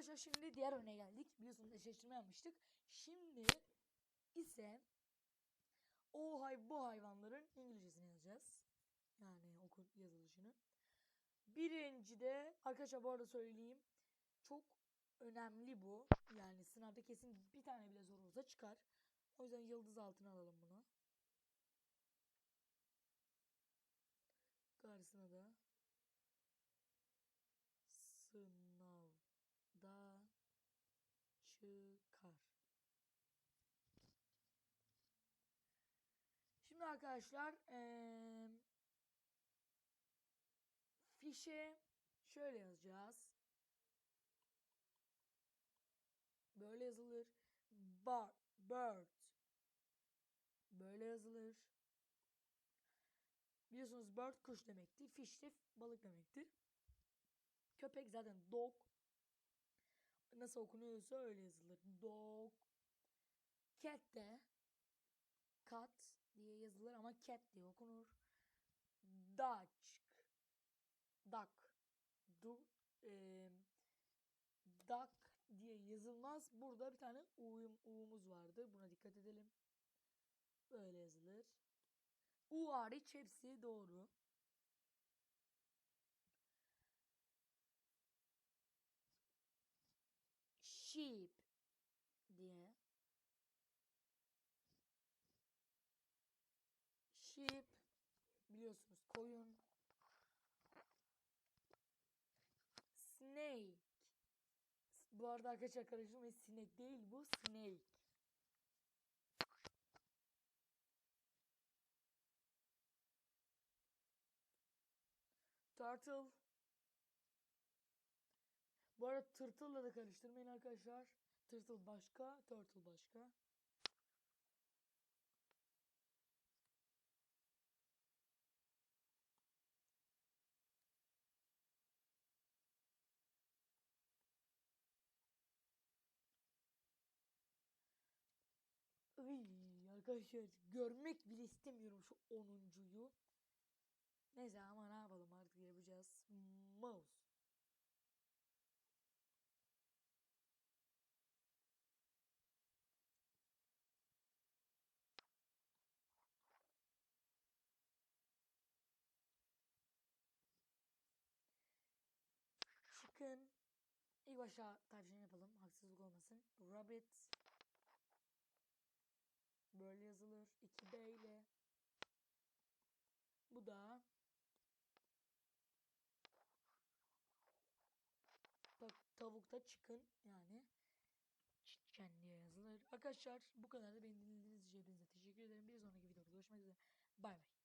arkadaşlar şimdi diğer örneğe geldik. Biliyorsunuz eşleştirme yapmıştık. Şimdi ise o hay bu hayvanların İngilizcesini yazacağız. Yani okun yazılışını. Birinci de arkadaşlar bu arada söyleyeyim. Çok önemli bu. Yani sınavda kesin bir tane bile zor olsa çıkar. O yüzden yıldız altına alalım bunu. Karşısına da sınavda çıkar. Şimdi arkadaşlar eee fişe şöyle yazacağız. Böyle yazılır. Bar, bird. Böyle yazılır. Biliyorsunuz bird kuş demekti. Fish de balık demektir. Köpek zaten dog. Nasıl okunuyorsa öyle yazılır. Dog. Cat de cat diye yazılır ama cat diye okunur. Dutch. Duck. Du, e, duck diye yazılmaz. Burada bir tane u'yum, u'muz vardı. Buna dikkat edelim. Böyle yazılır. U hariç hepsi doğru. Sheep diye. Sheep biliyorsunuz koyun. Snake. Bu arada arkadaşlar karıştırmayın sinek değil bu snake. Turtle. Bu arada tırtıl'la da karıştırmayın arkadaşlar. Tırtıl başka, turtle başka. Iy, arkadaşlar görmek bile istemiyorum şu 10'uncuyu. Neyse ama ne yapalım artık yapacağız. Mouse. Chicken. İlk başta tercihini yapalım. Haksızlık olmasın. Rabbit. Böyle yazılır. 2B ile. Bu da tavukta çıkın yani. Chicken diye yazılır. Arkadaşlar bu kadar da beni dinlediğiniz için hepinize teşekkür ederim. Bir sonraki videoda görüşmek üzere. Bay bay.